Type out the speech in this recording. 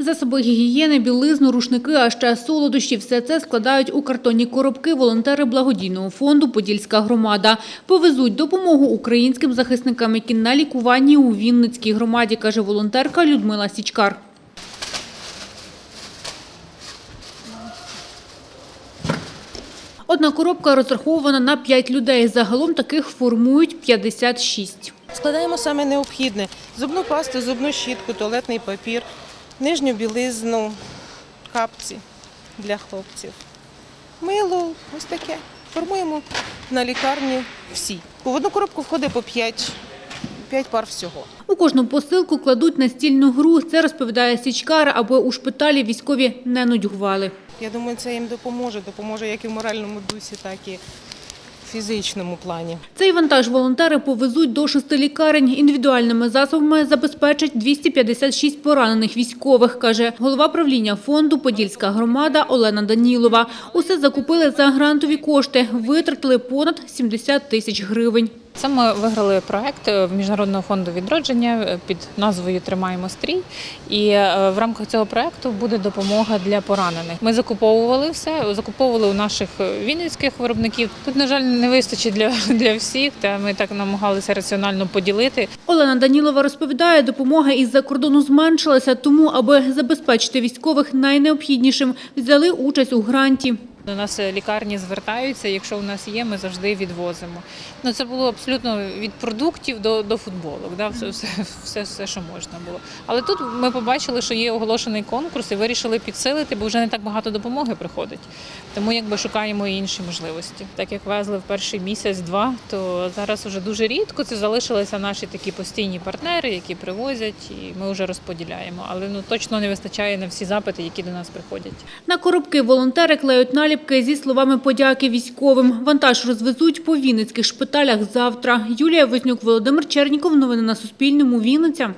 Засоби гігієни, білизну, рушники, а ще солодощі – все це складають у картонні коробки волонтери благодійного фонду «Подільська громада». Повезуть допомогу українським захисникам, які на лікуванні у Вінницькій громаді, каже волонтерка Людмила Січкар. Одна коробка розрахована на 5 людей. Загалом таких формують 56. Складаємо саме необхідне: зубну пасту, зубну щітку, туалетний папір, нижню білизну, капці для хлопців. Мило, ось таке. Формуємо на лікарні всі. В одну коробку входить по 5, 5 пар всього. У кожну посилку кладуть настільну гру. Це розповідає Січкар, аби у шпиталі військові не нудьгували. Я думаю, це їм допоможе. Допоможе як і в моральному дусі, так і фізичному плані. Цей вантаж волонтери повезуть до шести лікарень. Індивідуальними засобами забезпечать 256 поранених військових, каже голова правління фонду «Подільська громада» Олена Данілова. Усе закупили за грантові кошти, витратили понад 70 тисяч гривень. Це ми виграли проект е, Міжнародного фонду відродження е, під назвою Тримаємо стрій. І е, в рамках цього проекту буде допомога для поранених. Ми закуповували все, закуповували у наших вінницьких виробників. Тут, на жаль, не вистачить для, для всіх, та ми так намагалися раціонально поділити. Олена Данілова розповідає, допомога із-за кордону зменшилася, тому, аби забезпечити військових найнеобхіднішим, взяли участь у гранті. До нас е, лікарні звертаються. Якщо у нас є, ми завжди відвозимо. Ну це було абсолютно від продуктів до, до футболок. Да? Все, все, все, все, що можна було. Але тут ми побачили, що є оголошений конкурс і вирішили підсилити, бо вже не так багато допомоги приходить. Тому якби шукаємо і інші можливості. Так як везли в перший місяць-два, то зараз вже дуже рідко це залишилися наші такі постійні партнери, які привозять, і ми вже розподіляємо. Але ну точно не вистачає на всі запити, які до нас приходять. На коробки волонтери клеють наліпки зі словами подяки військовим. Вантаж розвезуть по вінницьких шпиталях завтра. Юлія Вознюк, Володимир Черніков. Новини на Суспільному. Вінниця.